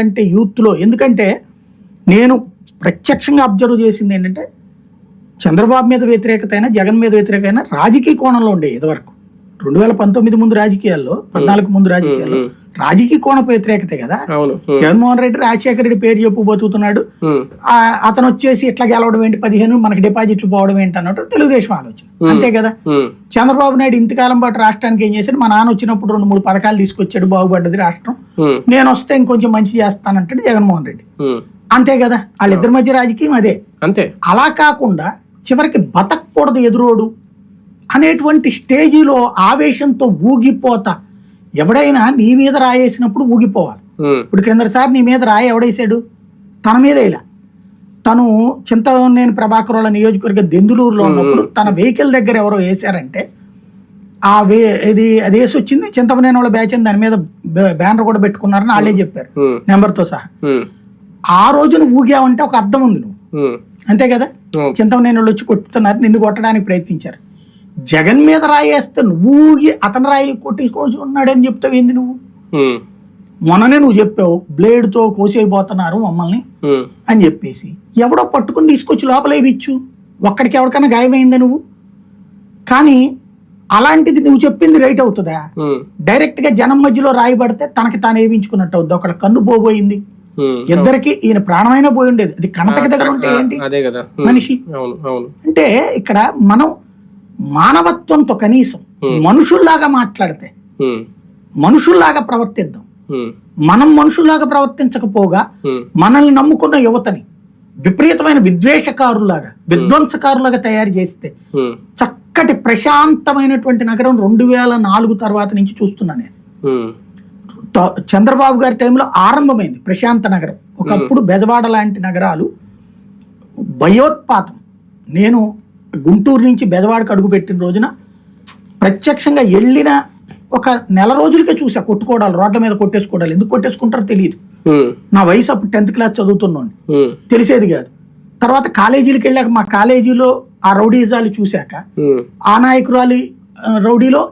అంటే యూత్లో ఎందుకంటే నేను ప్రత్యక్షంగా అబ్జర్వ్ చేసింది ఏంటంటే చంద్రబాబు మీద వ్యతిరేకత అయినా జగన్ మీద వ్యతిరేకత అయినా రాజకీయ కోణంలో ఉండే ఇదివరకు. రెండు వేల పంతొమ్మిది ముందు రాజకీయాల్లో పద్నాలుగు ముందు రాజకీయాల్లో. రాజకీయ కోణపు వ్యతిరేకతే కదా. జగన్మోహన్ రెడ్డి రాజశేఖర రెడ్డి పేరు చెప్పు బతుకుతున్నాడు. అతను వచ్చేసి ఇట్లా గెలవడం ఏంటి? పదిహేను మనకి డిపాజిట్లు పోవడం ఏంటి? అన్నట్టు తెలుగుదేశం ఆలోచన. అంతే కదా. చంద్రబాబు నాయుడు ఇంతకాలం పాటు రాష్ట్రానికి ఏం చేశాడు? మా నాన్న వచ్చినప్పుడు రెండు మూడు పథకాలు తీసుకొచ్చాడు. బాగుపడ్డది రాష్ట్రం. నేను వస్తే ఇంకొంచెం మంచి చేస్తానంటాడు జగన్మోహన్ రెడ్డి. అంతే కదా? వాళ్ళిద్దరి మధ్య రాజకీయం అదే. అంతే. అలా కాకుండా చివరికి బతకూడదు ఎదురోడు అనేటువంటి స్టేజిలో ఆవేశంతో ఊగిపోతా. ఎవడైనా నీ మీద రాయేసినప్పుడు ఊగిపోవాలి. ఇప్పుడు క్రిందసారి నీ మీద రాయి ఎవడేసాడు? తన మీద ఇలా. తను చింతనేని ప్రభాకర్ వాళ్ళ నియోజకవర్గ దెందులూరులో ఉన్నప్పుడు తన వెహికల్ దగ్గర ఎవరో వేశారంటే ఆ వే ఇది అది వేసి వచ్చింది. చింతమనేని వాళ్ళ బ్యాచ్ అని దాని మీద బ్యా- బ్యానర్ కూడా పెట్టుకున్నారని వాళ్ళే చెప్పారు నెంబర్తో సహా. ఆ రోజు నువ్వు ఊగావంటే ఒక అర్థం ఉంది నువ్వు. అంతే కదా? చింతమనేని వాళ్ళు వచ్చి కొట్టుతున్నారు నిన్ను కొట్టడానికి ప్రయత్నించారు. జగన్ మీద రాయేస్తే నువ్వు ఊగి అతను రాయి కొట్టించుకోవచ్చు ఉన్నాడని చెప్తావు ఏంది నువ్వు? మొన్ననే నువ్వు చెప్పావు బ్లేడ్తో కోసేయబోతున్నారు మమ్మల్ని అని చెప్పేసి. ఎవడో పట్టుకుని తీసుకొచ్చి లోపల వేయించు ఒక్కడికి ఎవరికైనా గాయమైందా నువ్వు? కానీ అలాంటిది నువ్వు చెప్పింది రైట్ అవుతుందా? డైరెక్ట్గా జనం మధ్యలో రాయబడితే తనకి తాను వేయించుకున్నట్టు అవుద్ది. ఒకళ్ళ కన్ను పోబోయింది. ఇద్దరికి ఈయన ప్రాణమైనా పోయి ఉండేది అది కణతకి దగ్గర ఉంటే ఏంటి? అదే కదా. ఉమ్, మనిషి. అంటే ఇక్కడ మనం మానవత్వంతో కనీసం మనుషుల్లాగా మాట్లాడితే మనుషుల్లాగా ప్రవర్తిద్దాం. మనం మనుషుల్లాగా ప్రవర్తించకపోగా మనల్ని నమ్ముకున్న యువతని విపరీతమైన విద్వేషకారులాగా విధ్వంసకారులాగా తయారు చేస్తే ఉమ్, చక్కటి ప్రశాంతమైనటువంటి నగరం రెండు వేల నాలుగు తర్వాత నుంచి చూస్తున్నా నేను. చంద్రబాబు గారి టైంలో ఆరంభమైంది ప్రశాంత నగరం. ఒకప్పుడు బెజవాడ లాంటి నగరాలు భయోత్పాతం. నేను గుంటూరు నుంచి బెజవాడకు అడుగుపెట్టిన రోజున ప్రత్యక్షంగా వెళ్ళిన ఒక నెల రోజులకే చూసా కొట్టుకోవడాలు రోడ్ల మీద కొట్టేసుకోవడాలు. ఎందుకు కొట్టేసుకుంటారో తెలియదు. నా వయసు అప్పుడు టెన్త్ క్లాస్ చదువుతున్నాను తెలిసేది కాదు. తర్వాత కాలేజీలకు వెళ్ళాక మా కాలేజీలో ఆ రౌడీజాలు చూశాక. ఆ నాయకురాలి రౌడీలో